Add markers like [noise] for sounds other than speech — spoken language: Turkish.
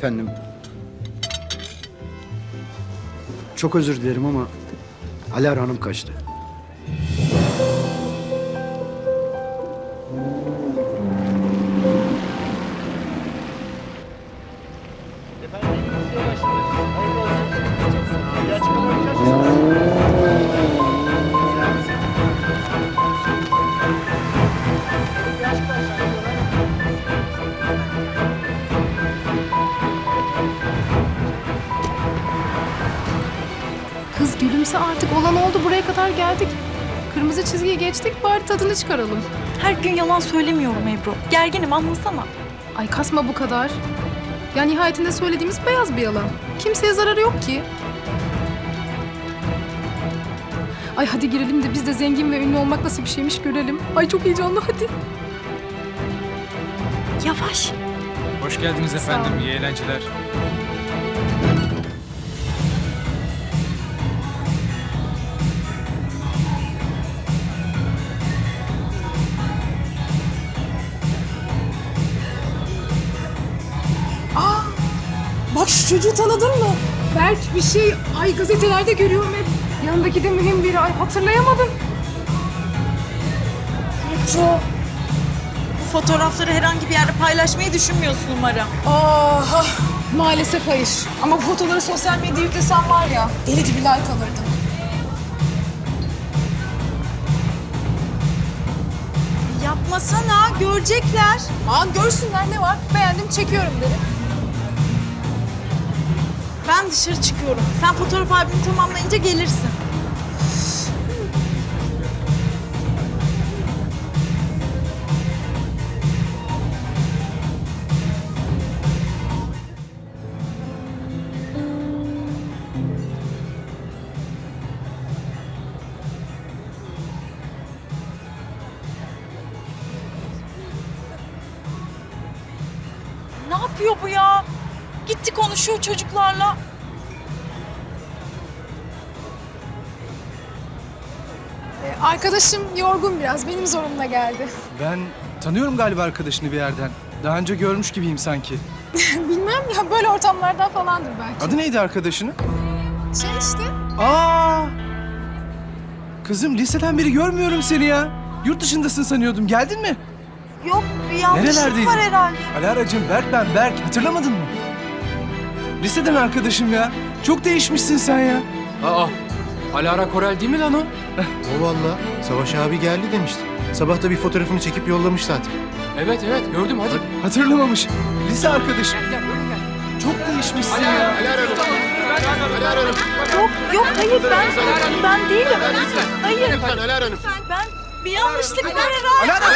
Efendim. Çok özür dilerim ama Alara Hanım kaçtı. Kız gülümse artık olan oldu buraya kadar geldik. Kırmızı çizgiyi geçtik bari tadını çıkaralım. Her gün yalan söylemiyorum Ebru. Gerginim anlasana. Ay kasma bu kadar. Ya nihayetinde söylediğimiz beyaz bir yalan. Kimseye zararı yok ki. Ay hadi girelim de biz de zengin ve ünlü olmak nasıl bir şeymiş görelim. Ay çok heyecanlı hadi. Yavaş. Hoş geldiniz efendim. İyi eğlenceler. Şu çocuğu tanıdın mı? Berk bir şey. Ay gazetelerde görüyorum hep. Yanındaki de mühim biri. Ay hatırlayamadım. Ebru. Bu fotoğrafları herhangi bir yerde paylaşmayı düşünmüyorsun umarım. Aha, maalesef hayır. Ama bu fotoğrafları sosyal medyaya yüklesem var ya, deli gibi like alırdım. Yapmasana görecekler. Aman görsünler ne var. Beğendim çekiyorum dedim. Ben dışarı çıkıyorum. Sen fotoğraf albümünü tamamlayınca gelirsin. Ne yapıyor bu ya? Gitti konuşuyor çocuklarla. Ee, arkadaşım yorgun biraz. Benim zorumla geldi. Ben tanıyorum galiba arkadaşını bir yerden. Daha önce görmüş gibiyim sanki. [laughs] Bilmem ya böyle ortamlardan falandır belki. Adı neydi arkadaşının? Şey işte. Aa! Kızım liseden beri görmüyorum seni ya. Yurt dışındasın sanıyordum. Geldin mi? Yok bir yanlışlık Nerelerdeydin? var herhalde. Alaracığım Berk ben Berk. Hatırlamadın mı? Liseden arkadaşım ya. Çok değişmişsin sen ya. Aa, Alara Korel değil mi lan o? O valla. Savaş abi geldi demişti. Sabah da bir fotoğrafını çekip yollamış zaten. Evet evet gördüm hadi. Hatırlamamış. Lise arkadaşım. Gel, böyle gel. Çok değişmişsin ya. Alara. Alara. Yok yok hayır ben ben değilim. Hayır. Alara. Ben bir yanlışlık var herhalde. Alara!